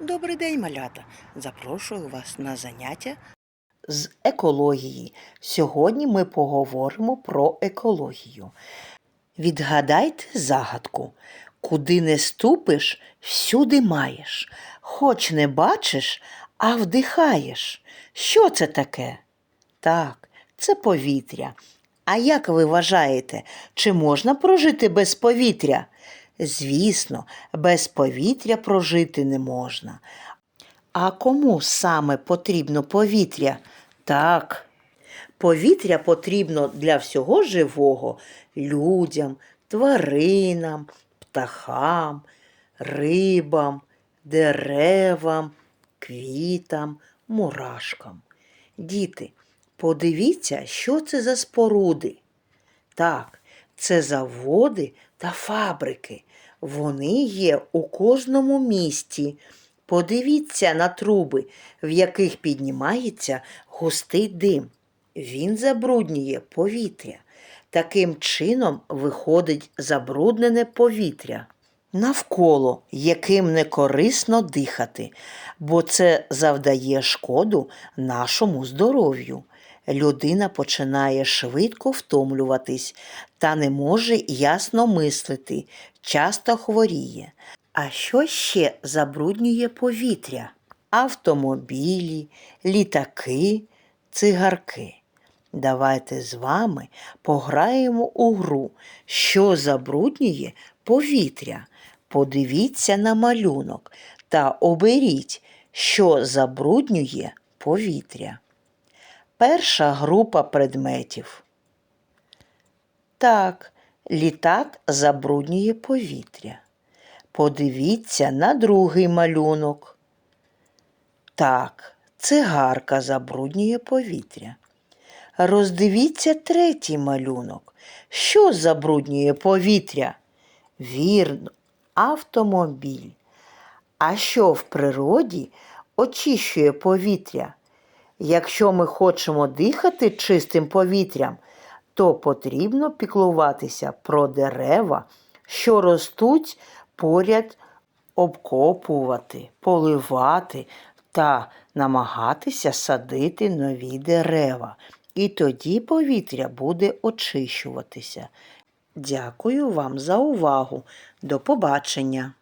Добрий день, малята! Запрошую вас на заняття з екології. Сьогодні ми поговоримо про екологію. Відгадайте загадку. Куди не ступиш, всюди маєш. Хоч не бачиш, а вдихаєш. Що це таке? Так, це повітря. А як ви вважаєте, чи можна прожити без повітря? Звісно, без повітря прожити не можна. А кому саме потрібно повітря? Так, повітря потрібно для всього живого людям, тваринам, птахам, рибам, деревам, квітам, мурашкам. Діти, подивіться, що це за споруди. Так, це заводи та фабрики. Вони є у кожному місті. Подивіться на труби, в яких піднімається густий дим. Він забруднює повітря. Таким чином виходить забруднене повітря. Навколо яким не корисно дихати, бо це завдає шкоду нашому здоров'ю. Людина починає швидко втомлюватись та не може ясно мислити, часто хворіє. А що ще забруднює повітря? Автомобілі, літаки, цигарки. Давайте з вами пограємо у гру, що забруднює повітря. Подивіться на малюнок та оберіть, що забруднює повітря. Перша група предметів. Так, літак забруднює повітря. Подивіться на другий малюнок. Так, цигарка забруднює повітря. Роздивіться третій малюнок. Що забруднює повітря? Вірно, автомобіль. А що в природі очищує повітря? Якщо ми хочемо дихати чистим повітрям, то потрібно піклуватися про дерева, що ростуть поряд, обкопувати, поливати та намагатися садити нові дерева. І тоді повітря буде очищуватися. Дякую вам за увагу. До побачення!